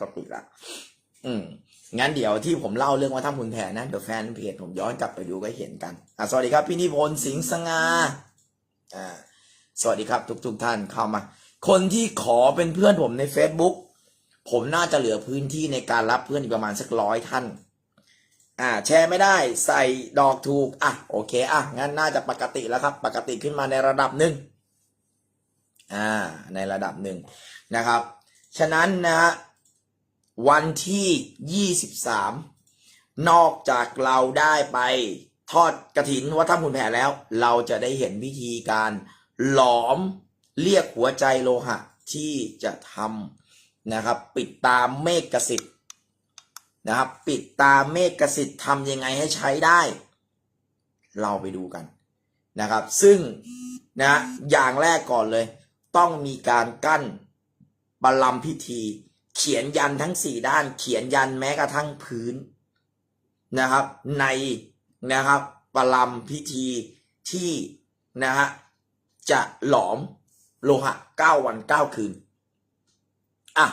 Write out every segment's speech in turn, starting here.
ปกติละอืมงั้นเดี๋ยวที่ผมเล่าเรื่องว่าถ้ำขุนแผนนะเดี๋ยวแฟนเพจผมย้อนกลับไปดูก็เห็นกันอะสวัสดีครับ พี่นิพนธ์สิงห์สง่าอ่าสวัสดีครับ ทุกทุกท่านเข้ามา คนที่ขอเป็นเพื่อนผมใน Facebook ผมน่าจะเหลือพื้นที่ในการรับเพื่อนอีกประมาณสักร้อยท่าน อ่า แชร์ไม่ได้ใส่ดอกถูก อะ โอเค อะ งั้นน่าจะปกติแล้วครับ ปกติขึ้นมาในระดับหนึ่งอ่า ในระดับหนึ่งนะครับ ฉะนั้นนะฮะ วันที่ 23 นอกจากเราได้ไปทอดกระถินวัดถ้ำขุนแผนแล้ว เราจะได้เห็นวิธีการหลอมเรียกหัวใจโลหะที่จะทำนะครับ ปิดตาเมฆกสิทธิ์นะครับ ปิดตาเมฆกสิทธิ์ทำยังไงให้ใช้ได้ เราไปดูกันนะครับ ซึ่งนะอย่างแรกก่อนเลย ต้องมีการกั้นบาลัมพิธี เขียนยันทั้งสี่ด้าน เขียนยันแม้กระทั่งพื้นนะครับ ในนะครับบาลัมพิธีที่นะฮะจะหลอมโลหะเก้าวันเก้าคืน อะ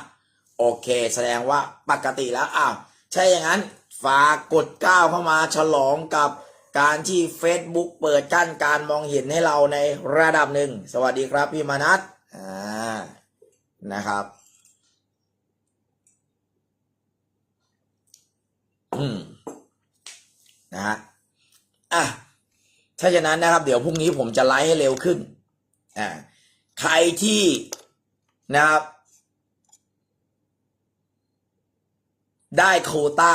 โอเค แสดงว่าปกติแล้วอ้าวใช่อย่างนั้น ฝากกดก้าวเข้ามาฉลองกับการที่ Facebook เปิดกั้นการมองเห็นให้เราในระดับหนึ่ง สวัสดีครับพี่มานัทอ่านะครับ อืมนะฮะอะถ้าฉะนั้นนะครับ เดี๋ยวพรุ่งนี้ผมจะไลฟ์ให้เร็วขึ้นอ่าใครที่นะครับ ได้โคต้า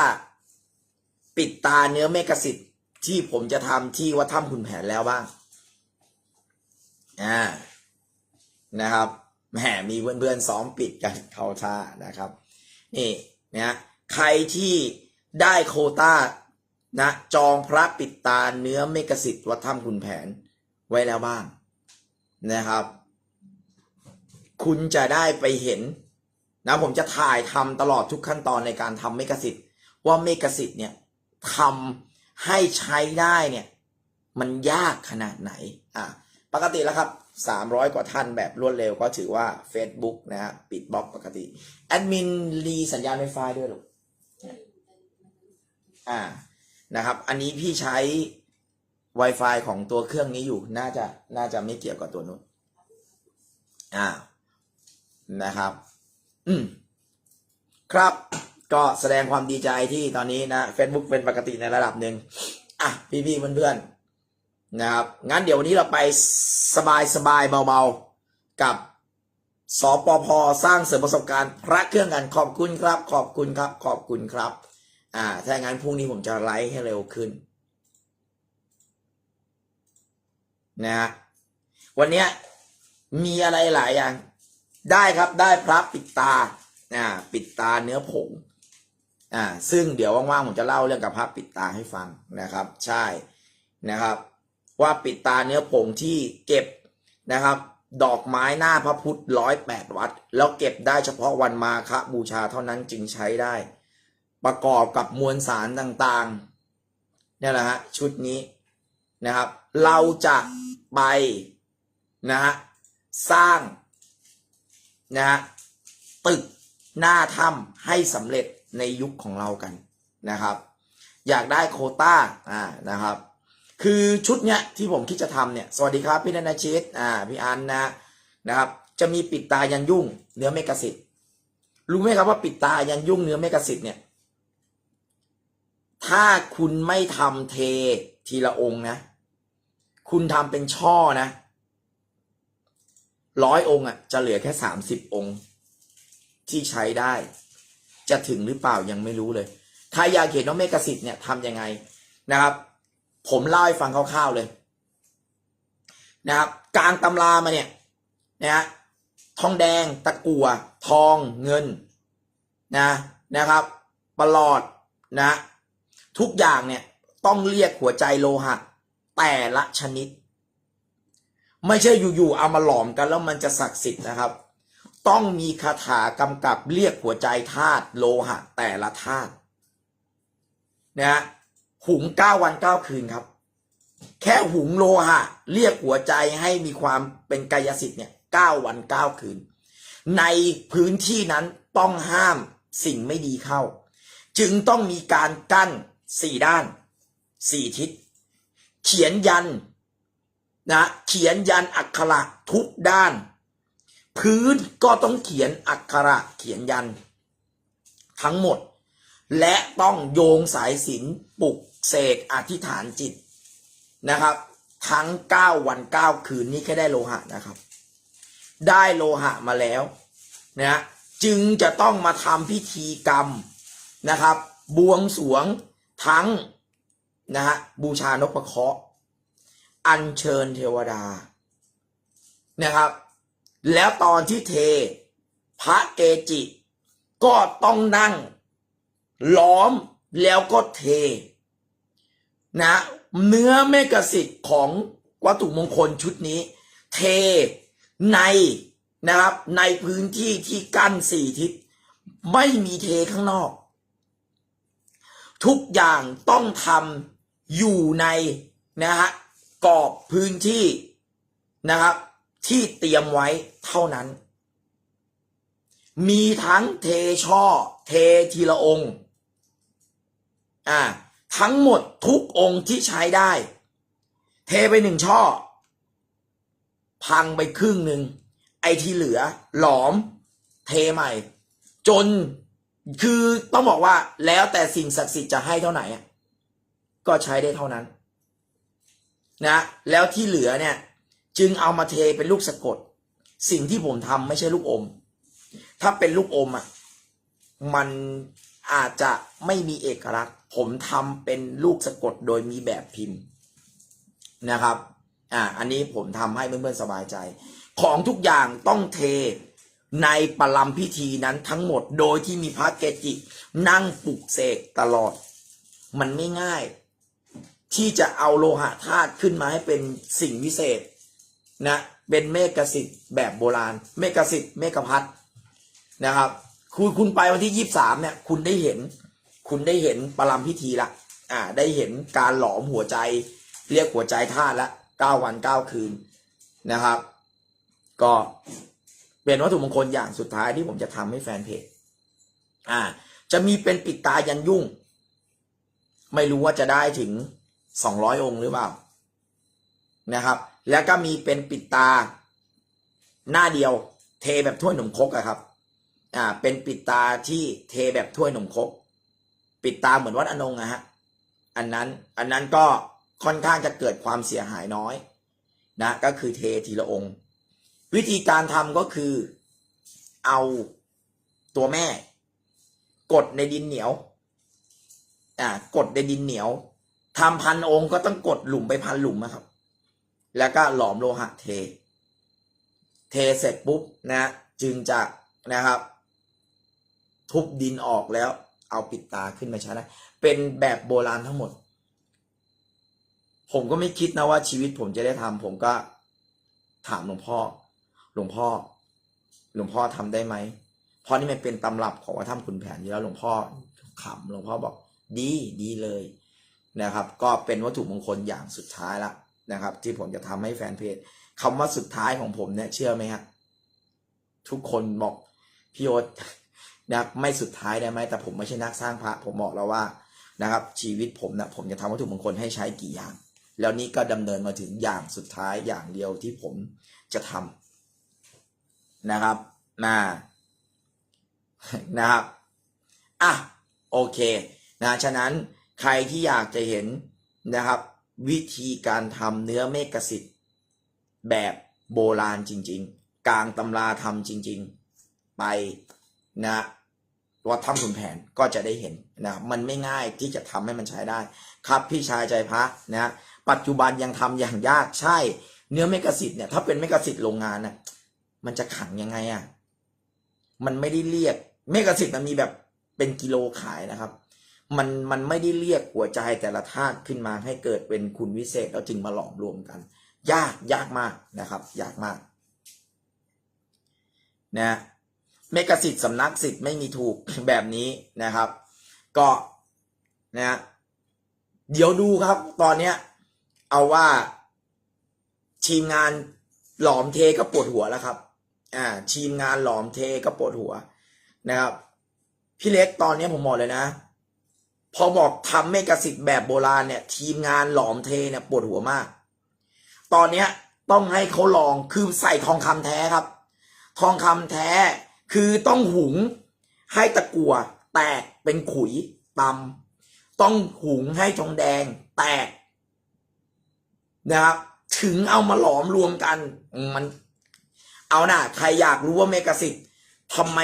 ปิดตาเนื้อเมกสิทธิ์ที่ผมจะทำที่วัดถ้ำขุนแผนแล้วบ้างอ่านะครับแหมมีเพื่อนๆซ้อมปิดกันเขาท่านะครับ นี่นะใครที่ ได้โคต้านะจองพระปิดตาเนื้อเมกสิทธิ์วัดถ้ำขุนแผนไว้แล้วบ้างนะครับ คุณจะได้ไปเห็นนะผมจะถ่ายทำตลอดทุกขั้นตอนในการทำเมกสิทธิ์ว่าเมกสิทธิ์เนี่ยทำให้ใช้ได้เนี่ยมันยากขนาดไหนอะปกติแล้วครับ 300 กว่าท่านแบบรวดเร็วก็ถือว่า Facebook นะฮะปิดบล็อกปกติ แอดมินรีสัญญาณ Wi-Fi ด้วยหรอ อ่านะครับ อันนี้พี่ใช้ Wi-Fi ของตัวเครื่องนี้อยู่ น่าจะน่าจะไม่เกี่ยวกับตัวนู้นอ่านะครับ อืมครับ ก็แสดงความดีใจที่ตอนนี้นะ Facebook เป็นปกติในระดับหนึ่งอะพี่ๆเพื่อนๆนะครับ งั้นเดี๋ยววันนี้เราไปสบายสบายเบาๆ กับสปพสร้างเสริมประสบการณ์ พระเครื่องกันขอบคุณครับ ขอบคุณครับ ขอบคุณครับ อ่า ถ้างั้นพรุ่งนี้ผมจะไลฟ์ให้เร็วขึ้น นะฮะวันเนี้ยมีอะไรหลายอย่าง ได้ครับได้พระปิดตาอ่าปิดตาเนื้อผงอ่าซึ่งเดี๋ยวว่างๆผมจะเล่าเรื่องกับพระปิดตาให้ฟังนะครับ ใช่นะครับ ว่าปิดตาเนื้อผงที่เก็บนะครับ ดอกไม้หน้าพระพุทธร้อยแปดวัด แล้วเก็บได้เฉพาะวันมาฆบูชาเท่านั้นจึงใช้ได้ ประกอบกับมวลสารต่างๆเนี่ยแหละฮะชุดนี้นะครับ เราจะไปนะฮะสร้างนะฮะตึกหน้าถ้ำให้สำเร็จในยุคของเรากันนะครับ อยากได้โคต้าอ่านะครับ คือชุดเนี้ยที่ผมคิดจะทำเนี่ยสวัสดีครับพี่นันชิตอ่าพี่อันนะนะครับ จะมีปิดตายันยุ่งเนื้อเมกะสิทธิ์รู้ไหมครับว่าปิดตายันยุ่งเนื้อเมกะสิทธิ์เนี่ย ถ้าคุณไม่ทำเททีละองค์นะ คุณทำเป็นช่อนะร้อยองค์อะจะเหลือแค่สามสิบองค์ ที่ใช้ได้ จะถึงหรือเปล่ายังไม่รู้เลยใครอยากเห็นน้องเมกสิทธิ์เนี่ยทำยังไงนะครับ ผมเล่าให้ฟังคร่าวๆเลยนะครับกลางตำรามาเนี่ยนะฮะทองแดงตะกั่วทองเงินนะนะครับประหลอดนะ ทุกอย่างเนี่ยต้องเรียกหัวใจโลหะ แต่ละชนิด ไม่ใช่อยู่ๆเอามาหลอมกันแล้วมันจะศักดิ์สิทธิ์นะครับ ต้องมีคาถากำกับเรียกหัวใจธาตุโลหะ แต่ละธาตุนะฮะหุงเก้าวันเก้าคืนครับ แค่หุงโลหะ เรียกหัวใจให้มีความเป็นกายสิทธิ์เนี่ยเก้าวันเก้าคืน ในพื้นที่นั้นต้องห้ามสิ่งไม่ดีเข้า จึงต้องมีการกั้น สี่ด้านสี่ทิศ เขียนยันนะเขียนยันอักขระทุกด้าน พื้นก็ต้องเขียนอักขระเขียนยัน ทั้งหมด และต้องโยงสายสินปลุกเสกอธิษฐานจิตนะครับ ทั้ง 9 วัน 9 คืนนี้แค่ได้โลหะนะครับ ได้โลหะมาแล้วนะจึงจะต้องมาทำพิธีกรรมนะครับ บวงสวง ทั้งนะฮะบูชานพเคาะอัญเชิญเทวดานะครับ แล้วตอนที่เท พระเกจิ ก็ต้องนั่ง ล้อมแล้วก็เท นะ เนื้อเมกสิทธิ์ของวัตถุมงคลชุดนี้ เทในนะครับ ในพื้นที่ที่กั้นสี่ทิศ ไม่มีเทข้างนอก ทุกอย่างต้องทำอยู่ในนะฮะกรอบพื้นที่นะครับ ที่เตรียมไว้เท่านั้น มีทั้งเทช่อ เททีละองค์อ่าทั้งหมดทุกองค์ที่ใช้ได้ เทไปหนึ่งช่อ พังไปครึ่งหนึ่งไอที่เหลือ หลอม เทใหม่ จน คือต้องบอกว่าแล้วแต่สิ่งศักดิ์สิทธิ์จะให้เท่าไหร่ก็ใช้ได้เท่านั้น นะ แล้วที่เหลือเนี่ย จึงเอามาเทเป็นลูกสะกด สิ่งที่ผมทำไม่ใช่ลูกอม ถ้าเป็นลูกอมอะมันอาจจะไม่มีเอกลักษณ์ ผมทำเป็นลูกสะกดโดยมีแบบพิมพ์นะครับ อ่า อันนี้ผมทำให้เพื่อนๆสบายใจ ของทุกอย่างต้องเท ในปลัมพิธีนั้นทั้งหมดโดยที่มีพระเกจิ นั่งปลุกเสกตลอด มันไม่ง่าย ที่จะเอาโลหะธาตุขึ้นมาให้เป็นสิ่งวิเศษนะเป็นเมกสิทธิ์แบบโบราณ เมกสิทธิ์เมกพัทนะครับคุณคุณไปวันที่ยี่สามเนี่ยคุณได้เห็น คุณได้เห็นปรามพิธีละอ่า ได้เห็นการหลอมหัวใจ เรียกหัวใจธาตุละเก้าวันเก้าคืนนะครับ ก็ เป็นวัตถุมงคลอย่างสุดท้ายที่ผมจะทำให้แฟนเพจ อ่า จะมีเป็นปิดตายันยุ่ง ไม่รู้ว่าจะได้ถึงสองร้อยองค์หรือเปล่า นะครับ แล้วก็มีเป็นปิดตา หน้าเดียว เทแบบถ้วยหนมครกอะครับ อ่า เป็นปิดตาที่เทแบบถ้วยหนมครกปิดตาเหมือนวัดอนงอะฮะ อันนั้น อันนั้นก็ค่อนข้างจะเกิดความเสียหายน้อย นะ ก็คือเททีละองค์ วิธีการทำก็คือ เอาตัวแม่ กดในดินเหนียว อ่า กดในดินเหนียวทำพันองค์ก็ต้องกดหลุมไปพันหลุมนะครับ แล้วก็หลอมโลหะเท เทเสร็จปุ๊บนะ จึงจะนะครับ ทุบดินออกแล้ว เอาปิดตาขึ้นมาใช้ได้เป็นแบบโบราณทั้งหมด ผมก็ไม่คิดนะว่าชีวิตผมจะได้ทำผมก็ถามหลวงพ่อ หลวงพ่อ หลวงพ่อทำได้ไหมเพราะนี่มันเป็นตำรับของวัดถ้ำขุนแผนอยู่แล้วหลวงพ่อขำหลวงพ่อบอก ดีดีเลยนะครับ ก็เป็นวัตถุมงคลอย่างสุดท้ายละนะครับ ที่ผมจะทำให้แฟนเพจคำว่าสุดท้ายของผมเนี่ยเชื่อไหมฮะทุกคนบอกพี่โอ๊ตนะไม่สุดท้ายได้ไหมแต่ผมไม่ใช่นักสร้างพระผมบอกแล้วว่านะครับ ชีวิตผมนะผมจะทำวัตถุมงคลให้ใช้กี่อย่าง แล้วนี่ก็ดำเนินมาถึงอย่างสุดท้ายอย่างเดียวที่ผมจะทำ นะครับนะนะครับอะโอเคนะฉะนั้นใครที่อยากจะเห็นนะครับ วิธีการทำเนื้อเมกสิทธิ์แบบโบราณจริง ๆ กลางตำราทำจริง ๆ ไปนะวัดถ้ำขุนแผนก็จะได้เห็นนะมันไม่ง่ายที่จะทำให้มันใช้ได้ ครับพี่ชายใจพระนะปัจจุบันยังทำอย่างยากใช่ เนื้อเมกสิทธิ์เนี่ยถ้าเป็นเมกสิทธิ์โรงงานน่ะ มันจะขังยังไงอะ มันไม่ได้เรียก เมกะสิทธิ์มันมีแบบเป็นกิโลขายนะครับ มันมันไม่ได้เรียกหัวใจแต่ละธาตุขึ้นมาให้เกิดเป็นคุณวิเศษแล้วจึงมาหลอมรวมกัน ยากยากมากนะครับ ยากมากนะเมกะสิทธิ์สำนักสิทธิ์ไม่มีถูกแบบนี้นะครับ ก็นะเดี๋ยวดูครับ ตอนเนี้ย เอาว่าทีมงานหลอมเทก็ปวดหัวแล้วครับ อ่าทีมงานหลอมเทก็ปวดหัวนะครับ พี่เล็กตอนนี้ผมบอกเลยนะ พอบอกทำเมกะสิทธิ์แบบโบราณเนี่ย ทีมงานหลอมเทเนี่ยปวดหัวมาก ตอนเนี้ยต้องให้เขาลองคือใส่ทองคำแท้ครับ ทองคำแท้คือต้องหุงให้ตะกั่วแตกเป็นขุยตำต้องหุงให้ทองแดงแตกนะครับถึงเอามาหลอมรวมกันมัน เอานะใครอยากรู้ว่าเมกะสิทธิ์ทำไม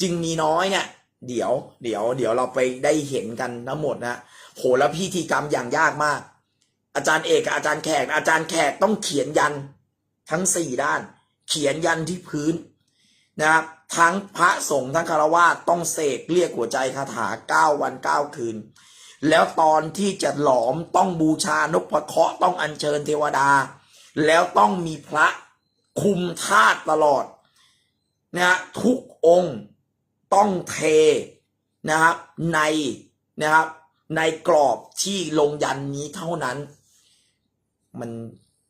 จึงมีน้อยเนี่ย เดี๋ยว เดี๋ยว เดี๋ยวเราไปได้เห็นกันทั้งหมดนะโหแล้วพิธีกรรมอย่างยากมาก อาจารย์เอกอาจารย์แขก อาจารย์แขกต้องเขียนยันทั้งสี่ด้าน เขียนยันที่พื้นนะครับทั้งพระสงฆ์ทั้งคารวะต้องเสกเรียกหัวใจคาถาเก้าวันเก้าคืน แล้วตอนที่จะหลอมต้องบูชานกพระเคราะห์ต้องอัญเชิญเทวดา แล้วต้องมีพระ คุมธาตุตลอดนะฮะทุกองค์ต้องเทนะครับในนะครับในกรอบที่ลงยันนี้เท่านั้น มัน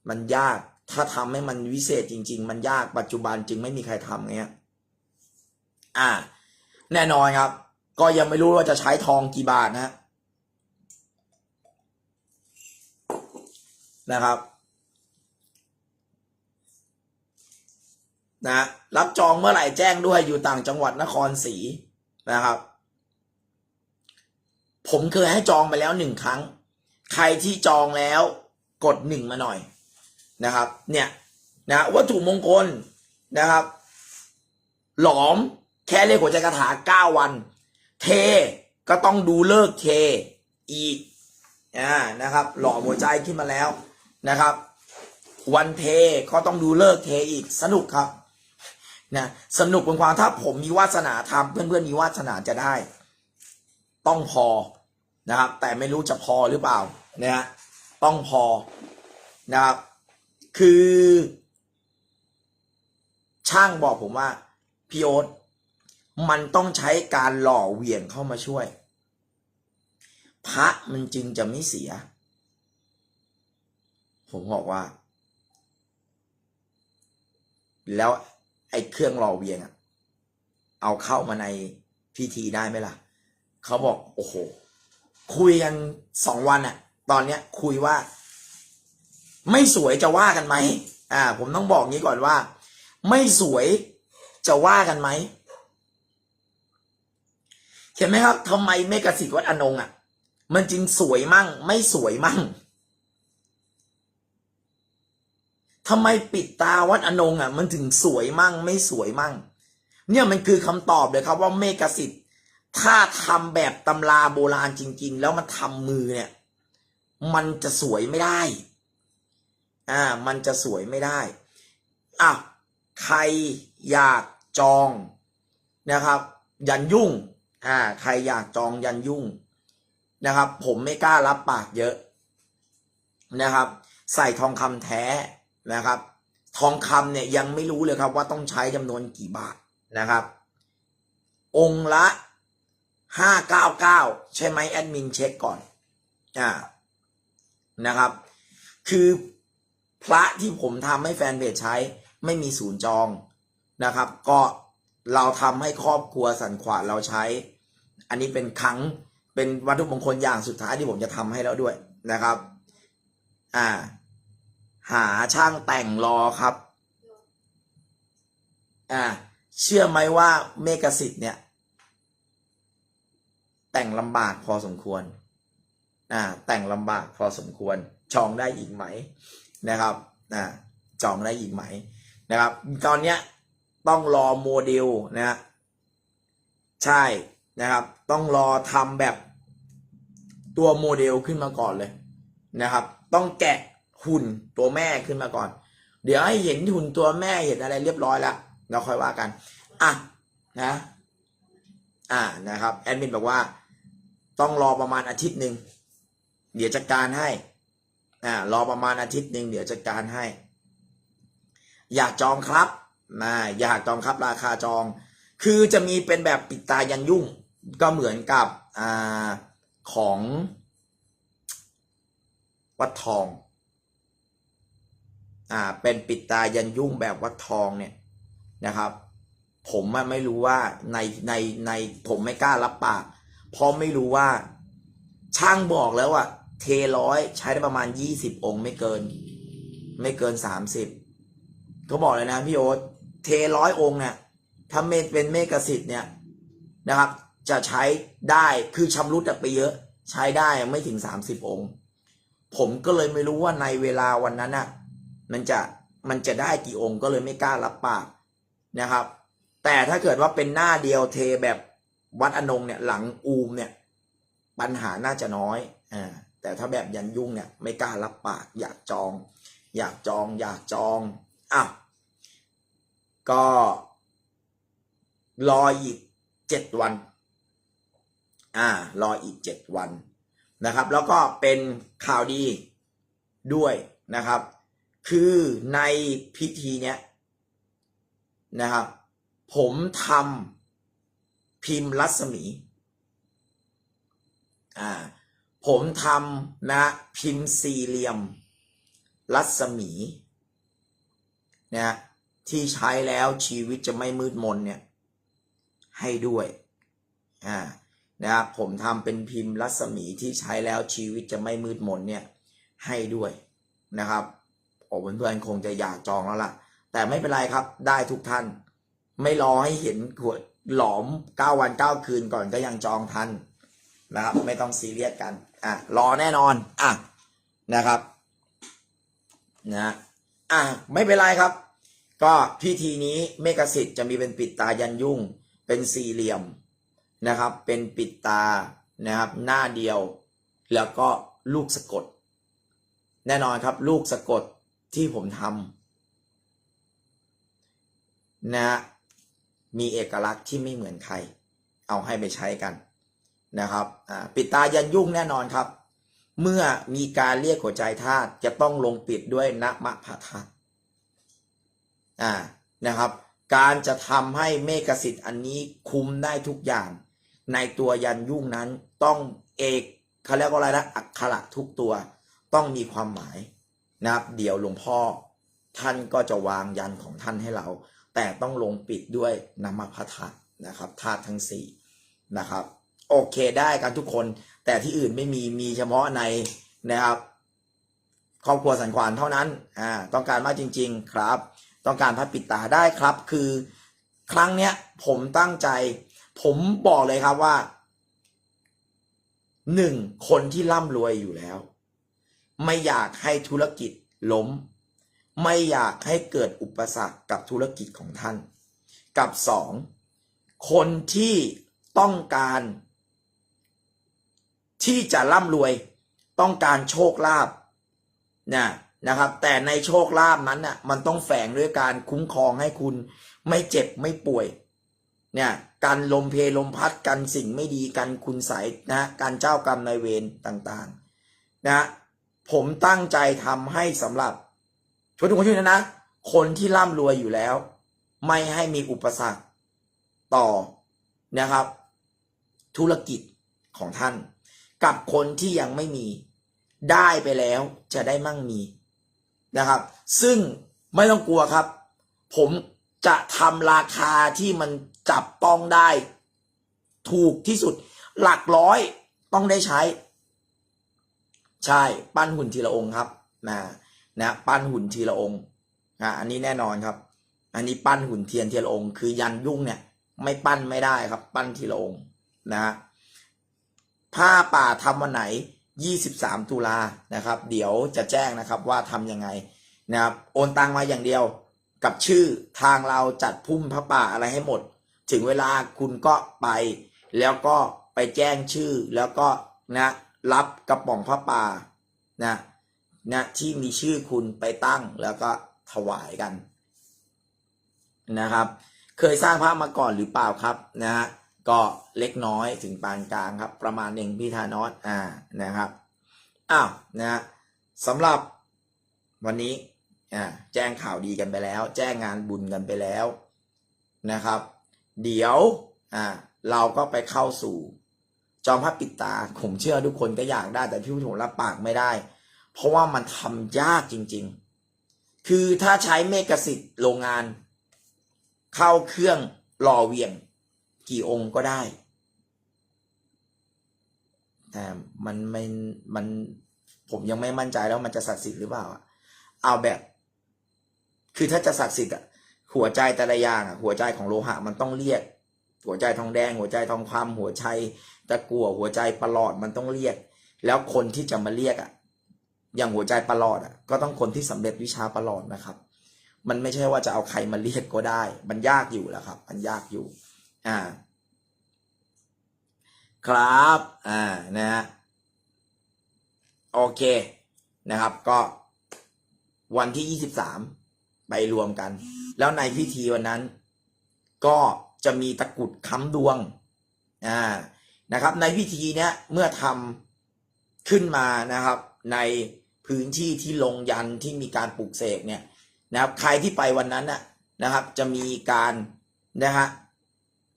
มันยากถ้าทำให้มันวิเศษจริง ๆ มันยากปัจจุบันจึงไม่มีใครทำเงี้ยอ่า แน่นอนครับ ก็ยังไม่รู้ว่าจะใช้ทองกี่บาทนะฮะนะครับ นะรับจองเมื่อไหร่แจ้งด้วยอยู่ต่างจังหวัดนครศรีนะครับ ผมเคยให้จองไปแล้วหนึ่งครั้ง ใครที่จองแล้วกดหนึ่งมาหน่อยนะครับ เนี่ยนะวัตถุมงคลนะครับ หลอมแค่เรียกหัวใจคาถาเก้าวัน เทก็ต้องดูเลิกเทอีกอ่านะครับ หล่อหัวใจขึ้นมาแล้วนะครับ วันเทก็ต้องดูเลิกเทอีกสนุกครับ นะสนุกเป็นความถ้าผมมีวาสนาทำเพื่อนๆมีวาสนาจะได้ ต้องพอนะครับ แต่ไม่รู้จะพอหรือเปล่านะฮะต้องพอนะครับ คือ ช่างบอกผมว่าพี่โอ๊ตมันต้องใช้การหล่อเหวี่ยงเข้ามาช่วย พระมันจึงจะไม่เสีย ผมบอกว่า แล้ว ไอ้เครื่องหล่อเวียงอะเอาเข้ามาในพิธีได้ไหมล่ะ เขาบอก โอ้โห คุยกันสองวันอะตอนเนี้ยคุยว่า ไม่สวยจะว่ากันไหมอ่า ผมต้องบอกงี้ก่อนว่า ไม่สวยจะว่ากันไหมเห็นไหมครับทำไมเมกะสิทธิ์วัดอนงอะ่ะ มันจึงสวยมั่ง ไม่สวยมั่ง ทำไมปิดตาวัดอนงอะ มันถึงสวยมั่งไม่สวยมั่ง เนี่ยมันคือคำตอบเลยครับว่าเมกสิทธิ์ถ้าทำแบบตำราโบราณจริง ๆ แล้วมันทำมือเนี่ย มันจะสวยไม่ได้ อ่า มันจะสวยไม่ได้อะใครอยากจองนะครับ ยันยุ่ง อ่า ใครอยากจองยันยุ่งนะครับ ผมไม่กล้ารับปากเยอะนะครับ ใส่ทองคำแท้ นะครับ ทองคำเนี่ยยังไม่รู้เลยครับว่าต้องใช้จำนวนกี่บาทนะครับ องค์ละห้าเก้าเก้าใช่ไหมแอดมินเช็คก่อนอ่านะครับ คือพระที่ผมทำให้แฟนเพจใช้ไม่มีศูนย์จองนะครับ ก็เราทำให้ครอบครัวสันขวาเราใช้ อันนี้เป็นครั้งเป็นวัตถุมงคลอย่างสุดท้ายที่ผมจะทำให้แล้วด้วยนะครับ อ่า หาช่างแต่งรอครับ อ่า เชื่อไหมว่าเมกสิทธิ์เนี่ย แต่งลำบากพอสมควร อ่า แต่งลำบากพอสมควร จองได้อีกไหมนะครับ อ่า จองได้อีกไหมนะครับ ตอนเนี้ยต้องรอโมเดลนะฮะใช่นะครับ ต้องรอทำแบบตัวโมเดลขึ้นมาก่อนเลยนะครับ ต้องแกะ หุ่นตัวแม่ขึ้นมาก่อน เดี๋ยวให้เห็นหุ่นตัวแม่เห็นอะไรเรียบร้อยแล้วเราค่อยว่ากันอะนะ อ่านะครับแอดมินบอกว่า ต้องรอประมาณอาทิตย์หนึ่งเดี๋ยวจัดการให้อ่ารอประมาณอาทิตย์หนึ่งเดี๋ยวจัดการให้ อยากจองครับนะอยากจองครับราคาจอง คือจะมีเป็นแบบปิดตายันยุ่ง ก็เหมือนกับอ่าของวัดทอง อ่าเป็นปิดตายันยุ่งแบบวัดทองเนี่ยนะครับ ผมไม่รู้ว่าในในในผมไม่กล้ารับปากเพราะไม่รู้ว่าช่างบอกแล้วว่าเทร้อยใช้ได้ประมาณยี่สิบองค์ไม่เกิน ไม่เกินสามสิบเขาบอกเลยนะพี่โอ๊ตเทร้อยองค์เนี่ยถ้าเมตเป็นเมกสิทธิ์เนี่ยนะครับ จะใช้ได้คือชำรุดไปเยอะ ใช้ได้ไม่ถึงสามสิบองค์ ผมก็เลยไม่รู้ว่าในเวลาวันนั้นน่ะ มันจะมันจะได้กี่องค์ก็เลยไม่กล้ารับปากนะครับ แต่ถ้าเกิดว่าเป็นหน้าเดียวเทแบบวัดอนงเนี่ยหลังอูมเนี่ยปัญหาน่าจะน้อยอ่าแต่ถ้าแบบยันยุ่งเนี่ยไม่กล้ารับปากอยากจอง อยากจอง อยากจองอ้าวก็รออีกเจ็ดวัน อ่ารออีกเจ็ดวันนะครับ แล้วก็เป็นข่าวดีด้วยนะครับ คือในพิธีเนี้ยนะครับ ผมทำพิมพ์รัศมีอ่าผมทำนะพิมพ์สี่เหลี่ยม รัศมีนะที่ใช้แล้วชีวิตจะไม่มืดมนเนี่ยให้ด้วยอ่านะผมทำเป็นพิมพ์รัศมีที่ใช้แล้วชีวิตจะไม่มืดมนเนี่ยให้ด้วยนะครับ โอ้เพื่อนๆคงจะอยากจองแล้วล่ะ แต่ไม่เป็นไรครับ ได้ทุกท่าน ไม่รอให้เห็นขวดหลอมเก้าวันเก้าคืนก่อนก็ยังจองทันนะครับ ไม่ต้องซีเรียสกัน อะ รอแน่นอน อะ นะครับ นะ อะ ไม่เป็นไรครับ ก็พิธีนี้เมกสิทธิ์จะมีเป็นปิดตายันยุ่ง เป็นสี่เหลี่ยมนะครับ เป็นปิดตา นะครับ หน้าเดียว แล้วก็ลูกสะกด แน่นอนครับ ลูกสะกด ที่ผมทำนะฮะมีเอกลักษณ์ที่ไม่เหมือนใคร เอาให้ไปใช้กันนะครับปิดตายันยุ่งแน่นอนครับ เมื่อมีการเรียกหัวใจธาตุจะต้องลงปิดด้วยนะมะพะทะอ่านะครับ การจะทำให้เมกสิทธิ์อันนี้คุมได้ทุกอย่าง ในตัวยันยุ่งนั้นต้องเอกเขาเรียกว่าอะไรนะอักขระทุกตัวต้องมีความหมาย นะครับ เดี๋ยวหลวงพ่อท่านก็จะวางยันของท่านให้เรา แต่ต้องลงปิดด้วยนามพัทะนะครับธาตุทั้งสี่นะครับ โอเคได้กันทุกคน แต่ที่อื่นไม่มีมีเฉพาะในนะครับครอบครัวสันขวานเท่านั้น อ่า ต้องการมากจริง ๆ ครับ ต้องการพระปิดตาได้ครับ คือครั้งเนี้ย ผมตั้งใจ ผมบอกเลยครับว่าหนึ่งคนที่ร่ำรวยอยู่แล้ว ไม่อยากให้ธุรกิจล้ม ไม่อยากให้เกิดอุปสรรคกับธุรกิจของท่าน กับสองคนที่ต้องการ ที่จะร่ำรวย ต้องการโชคลาภนะนะครับ แต่ในโชคลาภนั้นน่ะมันต้องแฝงด้วยการคุ้มครองให้คุณไม่เจ็บไม่ป่วยเนี่ยการลมเพลมพัดกันสิ่งไม่ดีกันคุณใสนะการเจ้ากรรมนายเวรต่างๆ นะ ผมตั้งใจทำให้สำหรับช่วยทุกคนช่วยนะนะ คนที่ร่ำรวยอยู่แล้ว ไม่ให้มีอุปสรรคต่อนะครับ ธุรกิจของท่าน กับคนที่ยังไม่มีได้ไปแล้วจะได้มั่งมีนะครับ ซึ่งไม่ต้องกลัวครับ ผมจะทำราคาที่มันจับต้องได้ ถูกที่สุดหลักร้อยต้องได้ใช้ ใช่ปั้นหุ่นทีละองค์ครับนะนะปั้นหุ่นทีละองค์อะอันนี้แน่นอนครับ อันนี้ปั้นหุ่นเทียนทีละองค์ คือยันยุ่งเนี่ย ไม่ปั้นไม่ได้ครับ ปั้นทีละองค์นะฮะผ้าป่าทำวันไหน 23 ตุลานะครับ เดี๋ยวจะแจ้งนะครับว่าทำยังไงนะครับโอนตังมาอย่างเดียวกับชื่อทางเราจัดพุ่มพระป่าอะไรให้หมด ถึงเวลาคุณก็ไป แล้วก็ไปแจ้งชื่อแล้วก็นะ รับกระป๋องพระป่านะนะที่มีชื่อคุณไปตั้งแล้วก็ถวายกันนะครับ เคยสร้างพระมาก่อนหรือเปล่าครับนะฮะก็เล็กน้อยถึงปานกลางครับ ประมาณหนึ่งพี่ธานอสอ่านะครับอ้าวนะฮะสำหรับวันนี้อ่าแจ้งข่าวดีกันไปแล้ว แจ้งงานบุญกันไปแล้วนะครับ เดี๋ยวอ่าเราก็ไปเข้าสู่ จอมพระปิดตา ผมเชื่อทุกคนก็อยากได้ แต่พี่ผู้ชมรับปากไม่ได้ เพราะว่ามันทำยากจริง ๆ คือถ้าใช้เมกสิทธิ์โรงงาน เข้าเครื่องหล่อเวียง กี่องค์ก็ได้ แต่มันไม่มันผมยังไม่มั่นใจแล้วมันจะศักดิ์สิทธิ์หรือเปล่าอะเอาแบบ คือถ้าจะศักดิ์สิทธิ์อะหัวใจแต่ละอย่างอะหัวใจของโลหะมันต้องเรียก หัวใจทองแดง หัวใจทองคำหัวใจ ตะกัวหัวใจประหลอดมันต้องเรียก แล้วคนที่จะมาเรียกอะอย่างหัวใจประหลอดอะก็ต้องคนที่สำเร็จวิชาประหลอดนะครับ มันไม่ใช่ว่าจะเอาใครมาเรียกก็ได้ มันยากอยู่แล้วครับ มันยากอยู่ อ่า ครับ อ่า นะฮะ โอเค นะครับ ก็วันที่ยี่สิบสามไปรวมกัน แล้วในพิธีวันนั้น ก็จะมีตะกุดค้ำดวง อ่า นะครับ ในพิธีเนี้ยเมื่อทำขึ้นมานะครับ ในพื้นที่ที่ลงยันที่มีการปลูกเสกเนี่ยนะครับ ใครที่ไปวันนั้นน่ะนะครับ จะมีการนะฮะ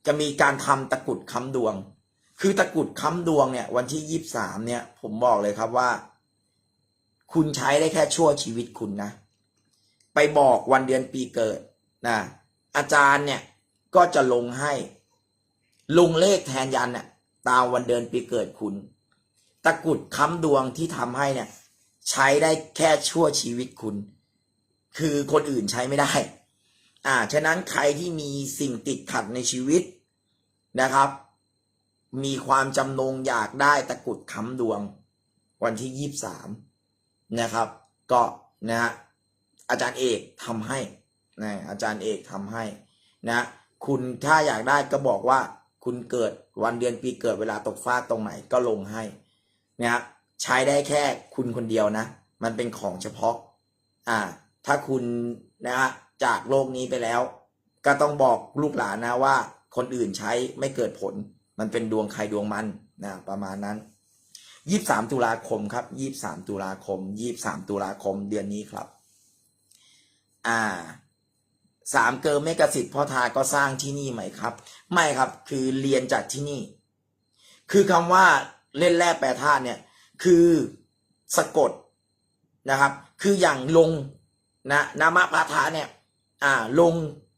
จะมีการทำตะกุดค้ำดวง คือตะกุดค้ำดวงเนี่ย วันที่ยี่สามเนี่ย ผมบอกเลยครับว่า คุณใช้ได้แค่ชั่วชีวิตคุณนะ ไปบอกวันเดือนปีเกิดนะอาจารย์เนี่ยก็จะลงให้ ลงเลขแทนยันเนี่ย ตามวันเดือนปีเกิดคุณ ตะกุดค้ำดวงที่ทำให้เนี่ย ใช้ได้แค่ชั่วชีวิตคุณ คือคนอื่นใช้ไม่ได้ อ่า ฉะนั้นใครที่มีสิ่งติดขัดในชีวิตนะครับ มีความจำนงอยากได้ตะกุดค้ำดวง วันที่ยี่สามนะครับ ก็นะฮะอาจารย์เอกทำให้นะอาจารย์เอกทำให้นะ คุณถ้าอยากได้ก็บอกว่าคุณเกิด วันเดือนปีเกิดเวลาตกฟากตรงไหนก็ลงให้นะครับใช้ได้แค่คุณคนเดียวนะ มันเป็นของเฉพาะ อ่า ถ้าคุณนะฮะจากโลกนี้ไปแล้ว ก็ต้องบอกลูกหลานนะว่า คนอื่นใช้ไม่เกิดผล มันเป็นดวงใครดวงมันนะประมาณนั้นยี่สามตุลาคมครับยี่สามตุลาคมยี่สามตุลาคมเดือนนี้ครับ อ่า สามเกิร์เมกสิทธิ์พ่อทาก็สร้างที่นี่ไหมครับ ไม่ครับคือเรียนจากที่นี่ คือคำว่าเล่นแร่แปรธาตุเนี่ย คือสะกดนะครับ คืออย่างลงนะนามะพาทาเนี่ย อ่า ลง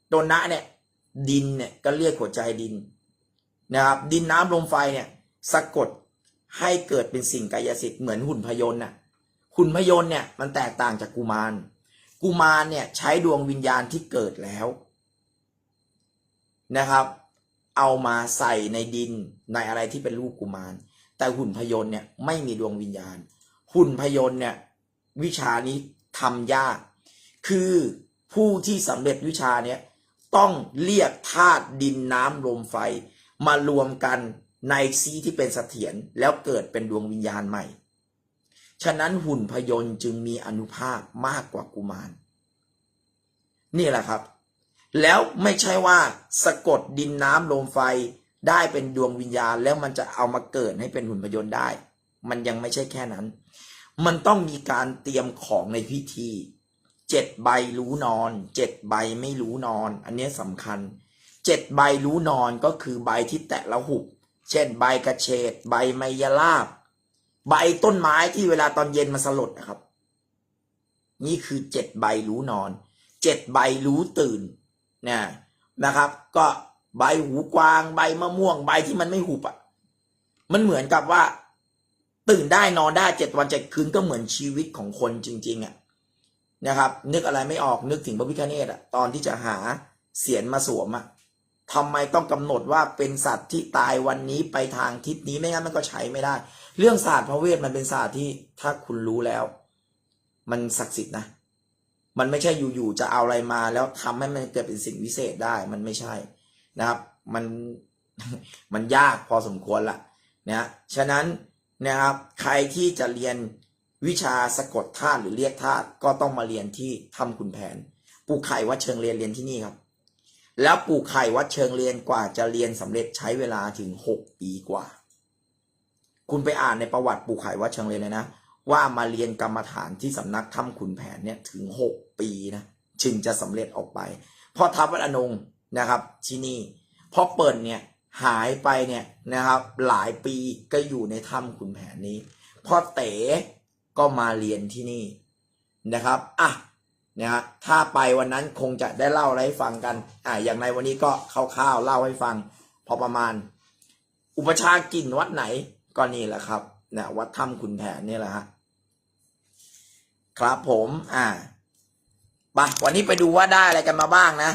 โดนนะเนี่ย ดินเนี่ยก็เรียกหัวใจดินนะครับ ดินน้ำลมไฟเนี่ย สะกดให้เกิดเป็นสิ่งกายสิทธิ์เหมือนหุ่นพยนต์น่ะหุ่นพยนต์เนี่ยมันแตกต่างจากกุมาร กุมารเนี่ยใช้ดวงวิญญาณที่เกิดแล้วนะครับ เอามาใส่ในดินในอะไรที่เป็นรูปกุมาร แต่หุ่นพยนต์เนี่ยไม่มีดวงวิญญาณ หุ่นพยนต์เนี่ยวิชานี้ทำยาก คือผู้ที่สำเร็จวิชาเนี่ยต้องเรียกธาตุดินน้ำลมไฟ มารวมกันในซีที่เป็นเสถียรแล้วเกิดเป็นดวงวิญญาณใหม่ ฉะนั้นหุ่นพยนต์จึงมีอนุภาพมากกว่ากุมาร นี่แหละครับ แล้วไม่ใช่ว่าสะกดดินน้ำลมไฟได้เป็นดวงวิญญาณ แล้วมันจะเอามาเกิดให้เป็นหุ่นพยนต์ได้ มันยังไม่ใช่แค่นั้น มันต้องมีการเตรียมของในพิธีเจ็ดใบรู้นอนเจ็ดใบไม่รู้นอน อันนี้สำคัญเจ็ดใบรู้นอนก็คือใบที่แตะแล้วหุบ เช่นใบกระเฉดใบไมยลาบ ใบต้นไม้ที่เวลาตอนเย็นมาสลดนะครับ นี่คือเจ็ดใบรู้นอน เจ็ดใบรู้ตื่นนะนะครับ ก็ใบหูกวาง ใบมะม่วง ใบที่มันไม่หุบอะ มันเหมือนกับว่า ตื่นได้นอนได้เจ็ดวันเจ็ดคืนก็เหมือนชีวิตของคนจริง ๆอะนะครับ นึกอะไรไม่ออกนึกถึงพระพิฆเนศอะตอนที่จะหาเสียนมาสวมอะทำไมต้องกำหนดว่าเป็นสัตว์ที่ตายวันนี้ไปทางทิศนี้ไม่งั้นมันก็ใช้ไม่ได้ เรื่องศาสตร์พระเวทมันเป็นศาสตร์ที่ถ้าคุณรู้แล้ว มันศักดิ์สิทธิ์นะ มันไม่ใช่อยู่ๆจะเอาอะไรมา แล้วทำให้มันเกิดเป็นสิ่งวิเศษได้ มันไม่ใช่นะครับ มันมันยากพอสมควรละนะฉะนั้นนะครับใครที่จะเรียนวิชาสะกดธาตุหรือเรียกธาตุก็ต้องมาเรียนที่ถ้ำคุณแผนปลูกไข่วัดเชิงเรียนเรียนที่นี่ครับ แล้วปลูกไข่วัดเชิงเรียนกว่าจะเรียนสำเร็จใช้เวลาถึงหกปีกว่า คุณไปอ่านในประวัติปลูกไข่วัดเชิงเรียเลยนะ ว่ามาเรียนกรรมฐานที่สำนักถ้ำขุนแผนเนี่ยถึงหกปีนะจึงจะสำเร็จออกไปพราะทัพวัดอนงนะครับที่นี่พอเปิดเนี่ยหายไปเนี่ยนะครับหลายปีก็อยู่ในถ้ำขุนแผนนี้พอเต๋ก็มาเรียนที่นี่นะครับอะนะฮะถ้าไปวันนั้นคงจะได้เล่าอะไรให้ฟังกันอ่าอย่างในวันนี้ก็คร่าวๆเล่าให้ฟัง พอประมาณ อุปชากินวัดไหน ก็นี่แหละครับนะวัดถ้ำขุนแผนนี่แหละฮะครับผม อ่าไปวันนี้ไปดูว่าได้อะไรกันมาบ้างนะ